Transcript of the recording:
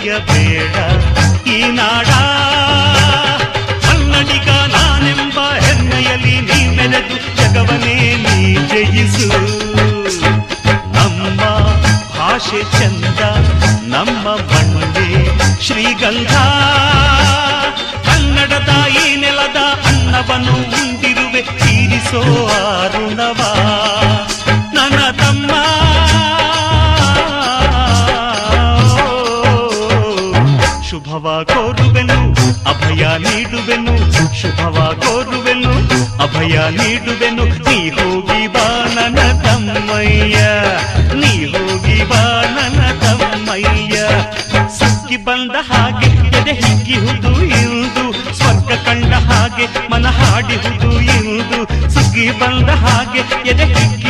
ಮರೆಯಬೇಡ ಈ ನಾಡ ಕನ್ನಡಿಗ ನಾನೆಂಬ ಹೆಮ್ಮೆಯಲ್ಲಿ ನೀ ಮೆರೆದು ಜಗವನೇ ನೀ ಜಯಿಸು ನಮ್ಮ ಭಾಷೆ ಚಂದ ನಮ್ಮ ಮಣ್ಣೆ ಶ್ರೀಗಂಧ ಕನ್ನಡದ ಈ ನೆಲದ ಅನ್ನವನ್ನು ಉಂಡಿರುವೆ ತೀರಿಸೋ ಅರುಣವ ಶುಭವ ಕೋರುವೆನು, ಅಭಯ ನೀಡುವೆನು, ಶುಭವ ಕೋರುವೆನು, ಅಭಯ ನೀಡುವೆನು. ನೀ ಹೋಗಿ ಬಾನನ ತಮ್ಮಯ್ಯ, ನೀ ಹೋಗಿ ಬಾನನ ತಮ್ಮಯ್ಯ. ಸುಗ್ಗಿ ಬಂದ ಹಾಗೆ ಎದೆ ಹಿಗ್ಗಿಹುದು ಇಂದು, ಸ್ವರ್ಗ ಕಂಡ ಹಾಗೆ ಮನ ಹಾಡಿಹುದು ಇಂದು. ಸುಗ್ಗಿ ಬಂದ ಹಾಗೆ ಎದೆ ಹಿಗ್ಗಿ